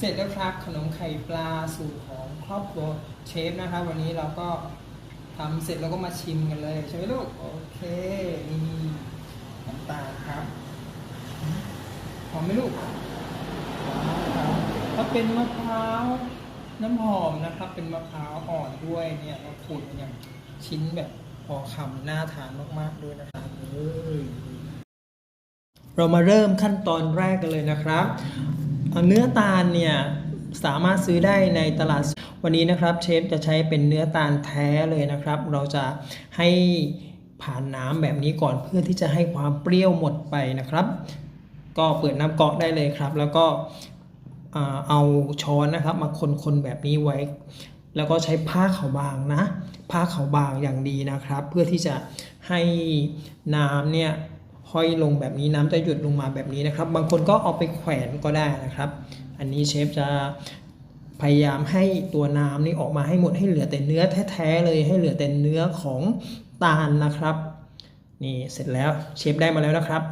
เสร็จแล้วครับขนมไข่ปลาสูตรของครอบครัวเชฟนะครับ วันนี้เราก็ทำเสร็จแล้วก็มาชิมกันเลยใช่ไหมลูกโอเคนี่น้ำตาลครับหอมไหมลูกถ้าเป็นมะพร้าวน้ำหอมนะครับ เป็นมะพร้าวอ่อนด้วยเนี่ยเราขูดอย่างชิ้นแบบพอคำน่าทานมากๆด้วยนะครับเรามาเริ่มขั้นตอนแรกกันเลยนะครับ เนื้อตาลเนี่ยสามารถซื้อได้ในตลาดวันนี้นะครับเชฟจะใช้เป็นเนื้อตาลแท้เลยนะครับ เราจะให้ผ่านน้ำแบบนี้ก่อนเพื่อที่จะให้ความเปรี้ยวหมดไปนะครับ ก็เปิดน้ำก๊อกได้เลยครับ แล้วก็เอาช้อนนะครับ มาคนๆแบบนี้ไว้ แล้วก็ใช้ผ้าขาวบางนะ ผ้าขาวบางอย่างดีนะครับ เพื่อที่จะให้น้ำเนี่ย ห้อยลงแบบนี้น้ำจะหยุดลงมาแบบนี้นะครับ บางคนก็เอาไปแขวนก็ได้นะครับ อันนี้เชฟจะพยายามให้ตัวน้ำนี่ออกมาให้หมดให้เหลือแต่เนื้อแท้ๆเลยให้เหลือแต่เนื้อของตาลนะครับ นี่เสร็จแล้วเชฟได้มาแล้วนะครับ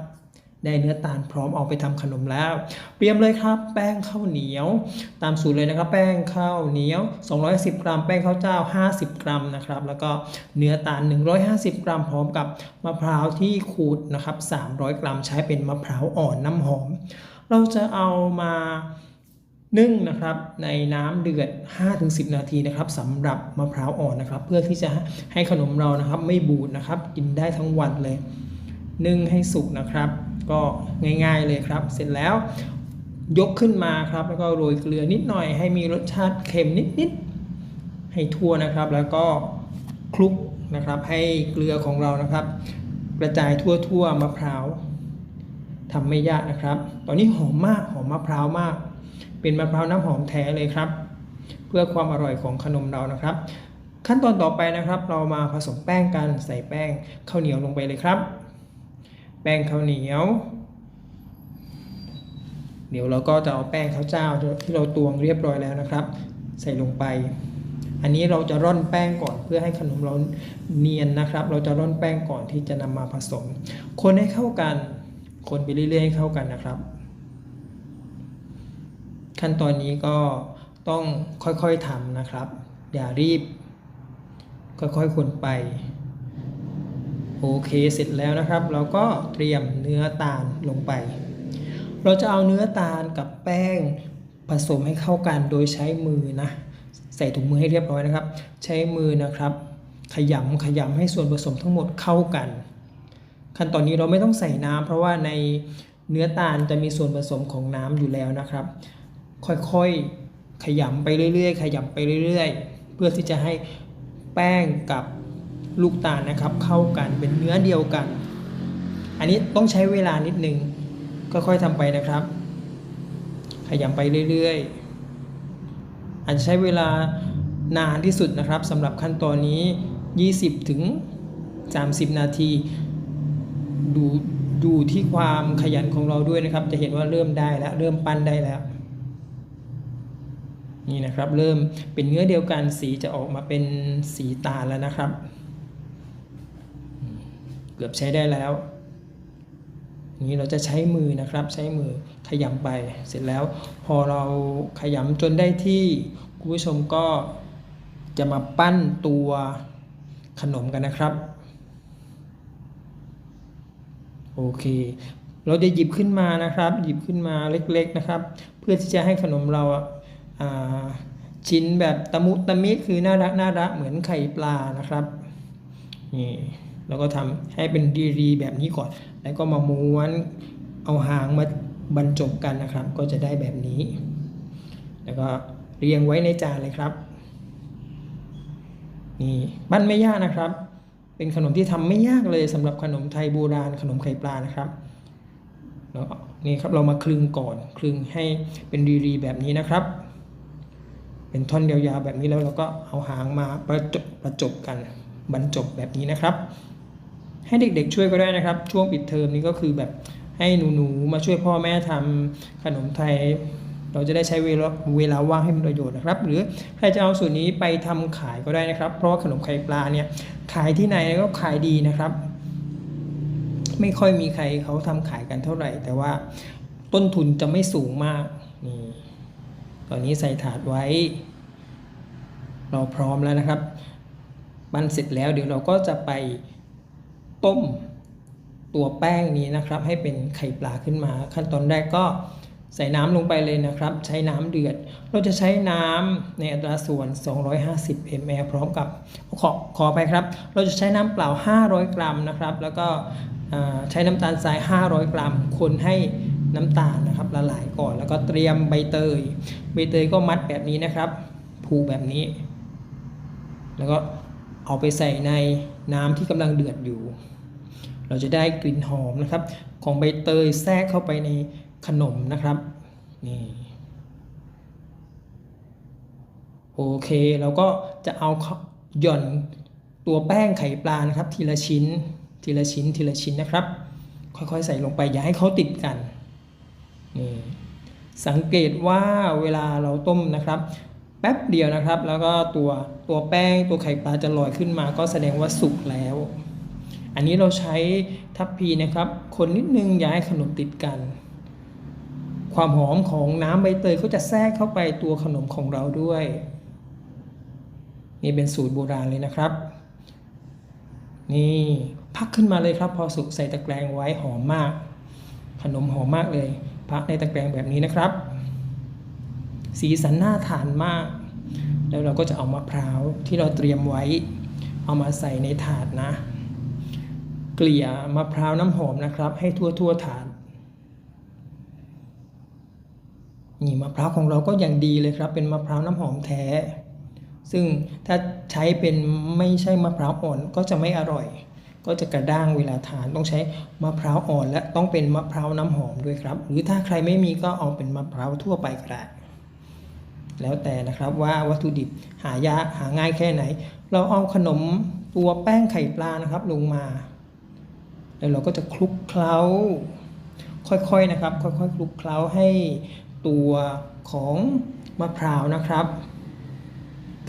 ได้เนื้อตาลพร้อมเอาไปทำขนมแล้ว เตรียมเลยครับ แป้งข้าวเหนียว ตามสูตรเลยนะครับ แป้งข้าวเหนียว 210 กรัม แป้งข้าวเจ้า 50 กรัมนะครับ แล้วก็เนื้อตาล 150 กรัม พร้อมกับมะพร้าวที่ขูดนะครับ 300 กรัม ใช้เป็นมะพร้าวอ่อนน้ำหอม เราจะเอามานึ่งนะครับในน้ำเดือด 5-10 นาทีนะครับสำหรับมะพร้าวอ่อนนะครับ เพื่อที่จะให้ขนมเรานะครับ ไม่บูดนะครับ กินได้ทั้งวันเลย นึ่งให้สุกนะครับ ก็ง่ายๆเลยครับ เสร็จแล้วยกขึ้นมาครับ แล้วก็โรยเกลือนิดหน่อย ให้มีรสชาติเค็มนิดๆให้ทั่วนะครับ แล้วก็คลุกนะครับ ให้เกลือของเรานะครับ กระจายทั่วๆมะพร้าวทำไม่ยากนะครับ ตอนนี้หอมมากหอมมะพร้าวมาก เป็นมะพร้าวน้ำหอมแท้เลยครับ เพื่อความอร่อยของขนมเรานะครับ ขั้นตอนต่อไปนะครับ เรามาผสมแป้งกันใส่แป้งข้าวเหนียวลงไปเลยครับ ป้งข้าวเหนียว เดี๋ยวเราก็จะเอาแป้งข้าวเจ้าที่เราตวงเรียบร้อยแล้วนะครับ ใส่ลงไป อันนี้เราจะร่อนแป้งก่อนเพื่อให้ขนมเราเนียนนะครับ เราจะร่อนแป้งก่อนที่จะนำมาผสม คนให้เข้ากัน คนไปเรื่อยๆให้เข้ากันนะครับ ขั้นตอนนี้ก็ต้องค่อยๆทำนะครับ อย่ารีบ ค่อยๆคนไป โอเคเสร็จแล้วนะครับ เราก็เตรียมเนื้อตาลลงไป เราจะเอาเนื้อตาลกับแป้งผสมให้เข้ากันโดยใช้มือนะใส่ถุงมือให้เรียบร้อยนะครับ ใช้มือนะครับ ขยำขยำให้ส่วนผสมทั้งหมดเข้ากัน ขั้นตอนนี้เราไม่ต้องใส่น้ำเพราะว่าในเนื้อตาลจะมีส่วนผสมของน้ำอยู่แล้วนะครับ ค่อยๆขยำไปเรื่อยๆ ขยำไปเรื่อย ๆ เพื่อที่จะให้แป้งกับ ลูกตาลนะครับ เข้ากันเป็นเนื้อเดียวกัน อันนี้ต้องใช้เวลานิดนึงก็ค่อยทำไปนะครับ ขยำไปเรื่อยๆอาจจะใช้เวลานานที่สุดนะครับสำหรับขั้นตอนนี้ 20 ถึง 30 นาที ดูดูที่ความขยันของเราด้วยนะครับ จะเห็นว่าเริ่มได้แล้ว เริ่มปั้นได้แล้ว นี่นะครับ เริ่มเป็นเนื้อเดียวกันสีจะออกมาเป็นสีตาลแล้วนะครับ เกือบใช้ได้แล้วนี้เราจะใช้มือนะครับใช้มือขยำไปเสร็จแล้ว พอเราขยำจนได้ที่คุณผู้ชมก็จะมาปั้นตัวขนมกันนะครับโอเค เราจะหยิบขึ้นมานะครับ หยิบขึ้นมาเล็กๆนะครับ เพื่อที่จะให้ขนมเราอะอ่าชิ้นแบบตะมุตะมิคือน่ารักน่ารักเหมือนไข่ปลานะครับนี่ เราก็ทำให้เป็นรีๆแบบนี้ก่อน แล้วก็มาม้วนเอาหางมาบรรจบกันนะครับ ก็จะได้แบบนี้ แล้วก็เรียงไว้ในจานเลยครับ นี่ปั้นไม่ยากนะครับ เป็นขนมที่ทำไม่ยากเลยสำหรับขนมไทยโบราณขนมไข่ปลานะครับแล้วนี่ครับเรามาคลึงก่อนคลึงให้เป็นรีๆแบบนี้นะครับ เป็นท่อนยาวๆแบบนี้แล้วเราก็เอาหางมาประจบประจบกันบรรจบแบบนี้นะครับ ให้เด็กๆช่วยก็ได้นะครับ ช่วงปิดเทอมนี้ก็คือแบบให้หนูๆมาช่วยพ่อแม่ทำขนมไทย เราจะได้ใช้เวลาเวลาว่างให้มีประโยชน์นะครับ หรือใครจะเอาสูตรนี้ไปทำขายก็ได้นะครับ เพราะว่าขนมไข่ปลาเนี่ยขายที่ไหนก็ขายดีนะครับ ไม่ค่อยมีใครเขาทำขายกันเท่าไหร่ แต่ว่าต้นทุนจะไม่สูงมากนี่ตอนนี้ใส่ถาดไว้ เราพร้อมแล้วนะครับ มันเสร็จแล้วเดี๋ยวเราก็จะไป ต้มตัวแป้งนี้นะครับ ให้เป็นไข่ปลาขึ้นมา ขั้นตอนแรกก็ใส่น้ำลงไปเลยนะครับ ใช้น้ำเดือด เราจะใช้น้ำในอัตราส่วน 250 ml พร้อมกับขอขอไปครับ เราจะใช้น้ำเปล่า 500 กรัมนะครับ แล้วก็ใช้น้ำตาลทราย 500 กรัม คนให้น้ำตาลนะครับละลายก่อน แล้วก็เตรียมใบเตย ใบเตยก็มัดแบบนี้นะครับ ผูกแบบนี้ แล้วก็ เอาไปใส่ในน้ำที่กำลังเดือดอยู่ เราจะได้กลิ่นหอมนะครับ ของใบเตยแทรกเข้าไปในขนมนะครับนี่โอเคเราก็จะเอาหย่อนตัวแป้งไข่ปลานะครับ ทีละชิ้น ทีละชิ้นทีละชิ้นนะครับ ค่อยๆใส่ลงไปอย่าให้เขาติดกันนี่สังเกตว่าเวลาเราต้มนะครับ ป๊บเดียวนะครับ แล้วก็ตัวตัวแป้งตัวไข่ปลาจะลอยขึ้นมา ก็แสดงว่าสุกแล้ว อันนี้เราใช้ทัพพีนะครับ คนนิดนึงย่าให้ขนมติดกัน ความหอมของน้ำใบเตยก็จะแทรกเข้าไปตัวขนมของเราด้วย นี่เป็นสูตรโบราณเลยนะครับ นี่พักขึ้นมาเลยครับ พอสุกใส่ตะแกรงไว้หอมมาก ขนมหอมมากเลย พักในตะแกรงแบบนี้นะครับ สีสันน่าทานมาก แล้วเราก็จะเอามะพร้าวที่เราเตรียมไว้ เอามาใส่ในถาดนะ เกลี่ยมะพร้าวน้ำหอมนะครับ ให้ทั่วทั่วถาดนี่มะพร้าวของเราก็อย่างดีเลยครับ เป็นมะพร้าวน้ำหอมแท้ ซึ่งถ้าใช้เป็นไม่ใช่มะพร้าวอ่อนก็จะไม่อร่อย ก็จะกระด้างเวลาทานต้องใช้มะพร้าวอ่อน และต้องเป็นมะพร้าวน้ำหอมด้วยครับ หรือถ้าใครไม่มีก็เอาเป็นมะพร้าวทั่วไปก็ได้ แล้วแต่นะครับว่าวัตถุดิบหายากหาง่ายแค่ไหน เราเอาขนมตัวแป้งไข่ปลานะครับลงมา แล้วเราก็จะคลุกเคล้า ค่อยๆนะครับ ค่อยๆคลุกเคล้าให้ตัวของมะพร้าวนะครับ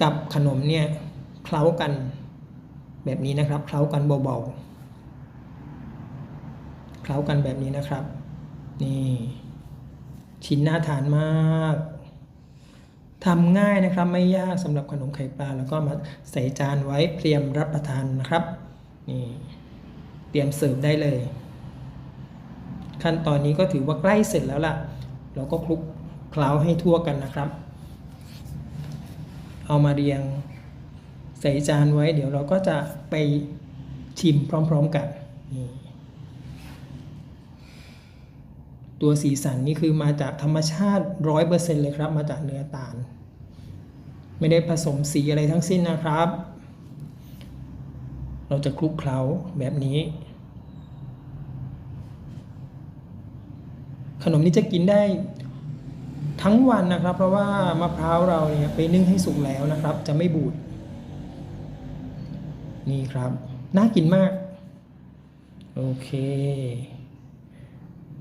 กับขนมเนี่ยเคล้ากันแบบนี้นะครับเคล้ากันเบาๆเคล้ากันแบบนี้นะครับ นี่ชิ้นน่าทานมาก ทำง่ายนะครับไม่ยากสำหรับขนมไข่ปลา แล้วก็มาใส่จานไว้เตรียมรับประทานนะครับนี่เตรียมเสิร์ฟได้เลย ขั้นตอนนี้ก็ถือว่าใกล้เสร็จแล้วล่ะ เราก็คลุกเคล้าให้ทั่วกันนะครับ เอามาเรียงใส่จานไว้ เดี๋ยวเราก็จะไปชิมพร้อม ๆกันนี่ ตัวสีสันนี่คือมาจากธรรมชาติร้อยเปอร์เซ็นเลยครับ มาจากเนื้อตาล ไม่ได้ผสมสีอะไรทั้งสิ้นนะครับ เราจะคลุกเคล้าแบบนี้ ขนมนี้จะกินได้ทั้งวันนะครับ เพราะว่ามะพร้าวเราเนี่ยไปนึ่งให้สุกแล้วนะครับ จะไม่บูด นี่ครับ น่ากินมาก โอเค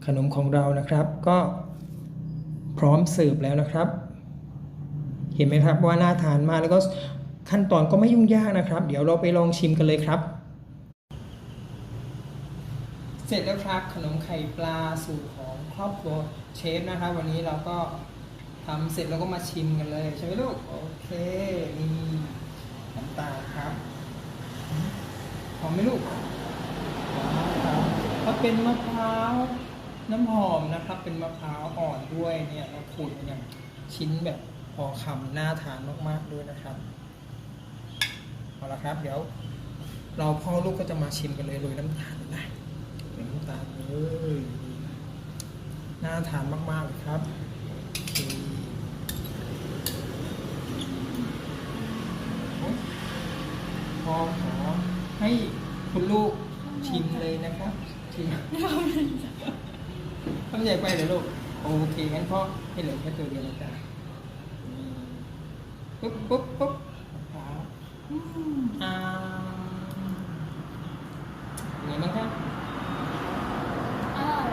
ขนมของเรานะครับก็พร้อมเสิร์ฟแล้วนะครับ เห็นไหมครับว่าน่าทานมากแล้วก็ขั้นตอนก็ไม่ยุ่งยากนะครับ เดี๋ยวเราไปลองชิมกันเลยครับ เสร็จแล้วครับ ขนมไข่ปลาสูตรของครอบครัวเชฟนะครับ วันนี้เราก็ทำเสร็จแล้วก็มาชิมกันเลยใช่ไหมลูกโอเคนี่น้ำตาลครับหอมไหมลูกถ้าเป็นมะพร้าว น้ำหอมนะครับ เป็นมะพร้าวอ่อนด้วยเนี่ยเราขูดอย่างชิ้นแบบพอคำน่าทานมากๆด้วยนะครับเอาละครับ เดี๋ยว เราพ่อลูกก็จะมาชิมกันเลยโรยน้ำตาลนะโรยน้ำตาลเลยน่าทานมากๆเลยครับอพอขอให้คุณลูกชิมเลยนะครับชิม ทำใหญ่ไปเลยลูก โอเคงั้นพ่อให้เหลือแค่ตัวเดียวแล้วจ้ะนี่ปุ๊บปุ๊บปุ๊บมะพร้าวอืมอ่าเป็นไงบ้างครับอร่อย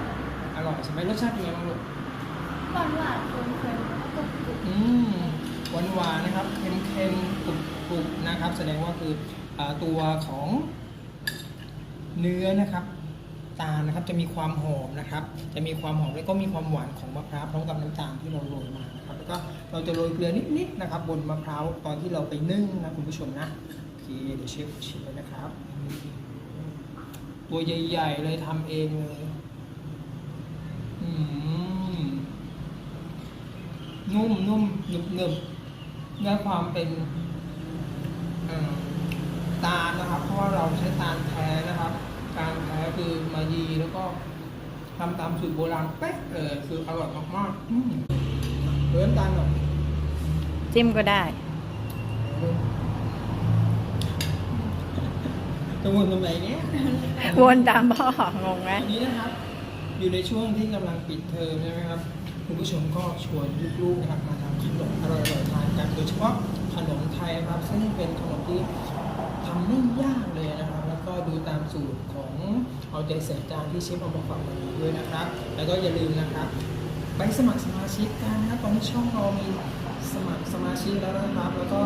อร่อยใช่ไหมรสชาติเป็นไงบ้างลูกหวานหวานๆเค็มๆแล้วก็กรุบอืมหวานหวานๆนะครับเค็มเค็มกรุบกรุบนะครับ แสดงว่าคืออาตัวของเนื้อนะครับ ตาลนะครับ จะมีความหอมนะครับ จะมีความหอมแล้วก็มีความหวานของมะพร้าวพร้อมกับน้ำตาลที่เราโรยมานะครับแล้วก็เราจะโรยเกลือนิดๆนะครับ บนมะพร้าวตอนที่เราไปนึ่งนะคุณผู้ชมนะโอเคเดี๋ยวเชฟชิมเลยนะครับ ตัวใหญ่ๆเลยทำเองเลยนุ่มนุ่มหนึบหนึบได้ความเป็นตาลนะครับ เพราะว่าเราใช้ตาลแท้ คือมายีแล้วก็ทำตามสูตรโบราณเป๊ะเลยคืออร่อยมากๆอืมเริ่มตาลหน่อจิ้มก็ได้จะวนตรงไหนเนี้ยวนตามพ่องงไหมอันนี้นะครับ อยู่ในช่วงที่กำลังปิดเทอมใช่ไหมครับคุณผู้ชมก็ชวนลูกๆนะครับมาทำขนมอร่อยๆทานกันโดยเฉพาะขนมไทยครับซึ่งเป็นขนมที่ทำไม่ยากเลยนะครับ ก็ดูตามสูตรของเอาใจใส่จานที่เชฟเอามาฝากวันนี้ด้วยนะครับ แล้วก็อย่าลืมนะครับไปสมัครสมาชิกกันนะตอนนี้ช่องเรามีสมัครสมาชิกแล้วนะครับ แล้วก็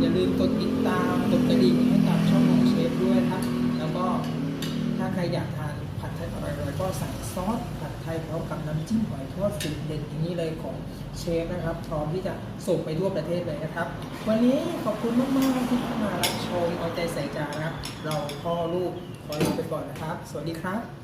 อย่าลืมกดติดตามกดกระดิ่งให้กับช่องของเชฟด้วยครับ แล้วก็ถ้าใครอยากทานผัดไทยอร่อยๆก็สั่งซอส ทยพร้อมกับน้ำจิ้มหอยทอดสุดเด็ดอย่างนี้เลยของเชฟนะครับ พร้อมที่จะส่งไปทั่วประเทศเลยนะครับ วันนี้ขอบคุณมากๆที่เข้ามารับชมเอาใจใส่จานนะครับ เราพ่อลูกขอลาไปก่อนนะครับ สวัสดีครับ